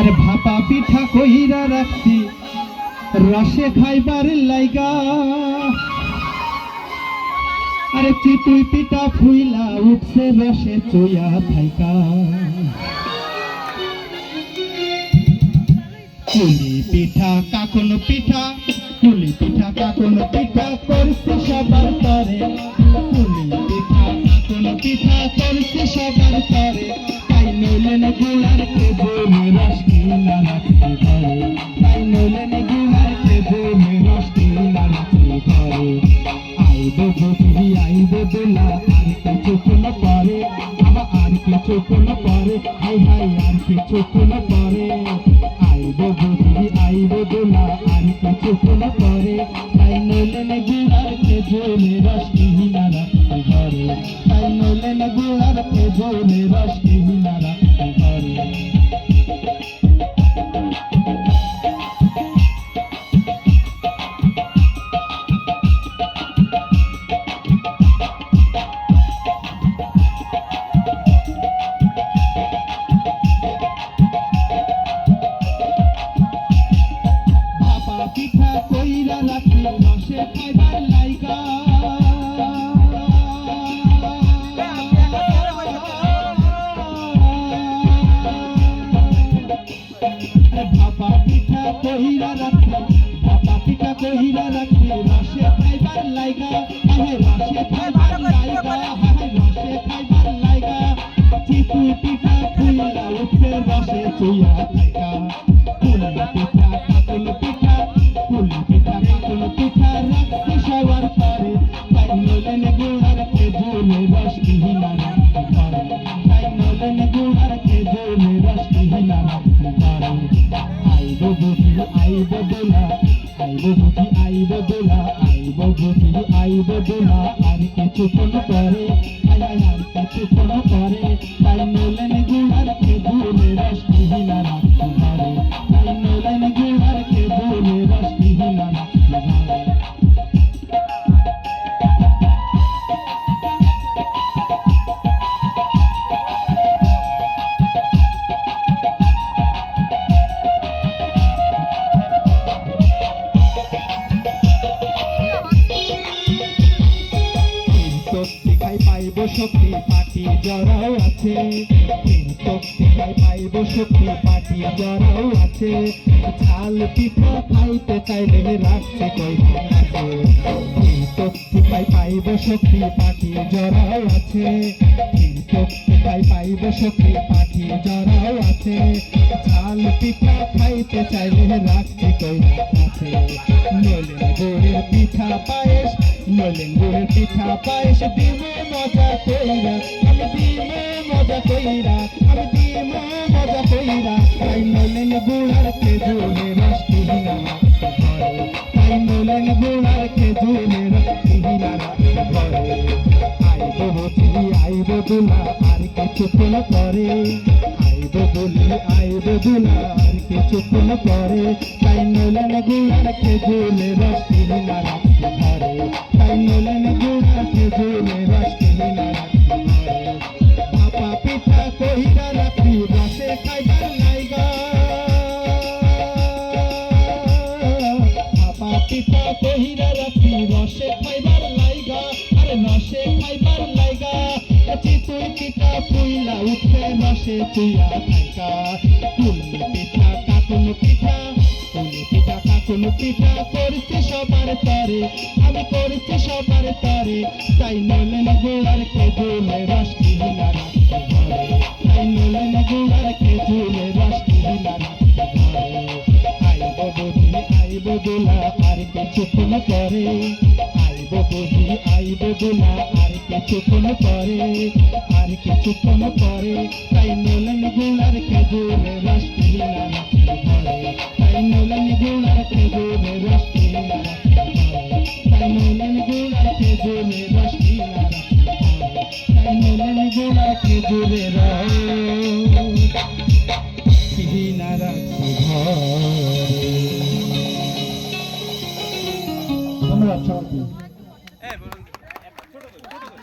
আরে ভাপা পিঠা কইরা রাখছি। রসে খাইবার লাইগা। আরে চিতুই পিঠা ফুইলা উঠছে রসে চুইয়া থাইকা। পুলি পিঠা কাকন পিঠা পুলি পিঠা কাকন পিঠা করছে সবার তরে। পুলি পিঠা কাকন পিঠা করছে সবার তরে। নইলেন গুড়ার কে বনে রস রাখতে পারে তাই নইলেন গুড়ার কে বনে রস রাখতে পারে আইব বসবি আইব দোলা আর কিছু কোন পরে আবার আর কিছু কোন পরে হাই হাই আর কিছু কোন পরে আইব বসবি আইব দোলা আর কিছু কোন পরে তাই নইলেন গুড়ার কে জোনে রস কিনা রাখতে তাই নইলেন গুড়ার কে জোনে রস কিনা রাখতে ভাপা পিঠা কইরা রাখি, ভাপা পিঠা কইরা রাখি রসে খাইবার লাইগা আহে রসে খাইবার লাইগা আহে রসে খাইবার লাইগা। চিতু পিঠা ফুইলা উঠে রসে চুইয়া আইব দোলা আইব বুঝি আইব দোলা আইব বুঝি আইব দোলা আর কিছুক্ষণ পরে আর কিছুক্ষণ পরে তাই নলেন শক্তি পাটি জড়াও আছে। শক্তি খাই পাইব শক্তি পাটি জড়াও আছে। ঝাল পিঠা খাইতে চাইলে রাখছে কই আছে শক্তি খাই পাইব শক্তি পাটি জড়াও আছে। শক্তি খাই পাইব শক্তি পাটি জড়াও আছে। ঝাল পিঠা খাইতে চাইলে রাখছে কই আছে নলেন গুড়ের পিঠা পায়েস নলেন গুড়ের পিঠা পায়েস দিব মজা কইরা, আমি দিব মজা কইরা, আমি দিব মজা কইরা, তাই নলেন গুড়ার খেজুরে রস কিনা তাই নলেন গুড়ার খেজুরে রস কিনা ঘরে আইব বসি আইব দুলা, আর কিছুক্ষণ পরে আইব বলি আইব দুলা আর কিছুক্ষণ পরে। তাই নলেন গুড়ার খেজুরে রস কিনা রাখতে ঘরে তাই নলেন গুড়ার খেজুরে রস কিনা রাখতে ঘরে পাপা পিঠা কহিরা রাখি রসে খাইবার রাখি রসে খাইবার লাইগা আরে রসে খাইবার লাইগা চিতুই পিঠা পুইলা উঠে রসে চুইয়া থাইকা। পুলি পিঠা, কাকুন পিঠা পুলি পিঠা, কাকুন পিঠা করছে সবার তরে। আমি করছি সবার তরে, তাই নলেন গোড়ার খেজুলে রস কিনা রাখতে ঘরে। তাই নলেন গোড়ার খেজুলে রস কিনা রাখতে ঘরে। আইব বুঝি, আইব দোলা, আর পরে আইব বুঝি আইব দোলা আর কিছুক্ষণ পরে, আর কিছুক্ষণ পরে তাই নলেন গোড়ার খেজুলে রস ঘরে তাই নলেন গোড়ার খেজুলে রস ঘরে তাই নলেন গোড়ার খেজুলে রস কিনা তাই নলেন গোড়ার খেজুলে রস কিনা ঘরে ধন্যবাদ সবাইকে।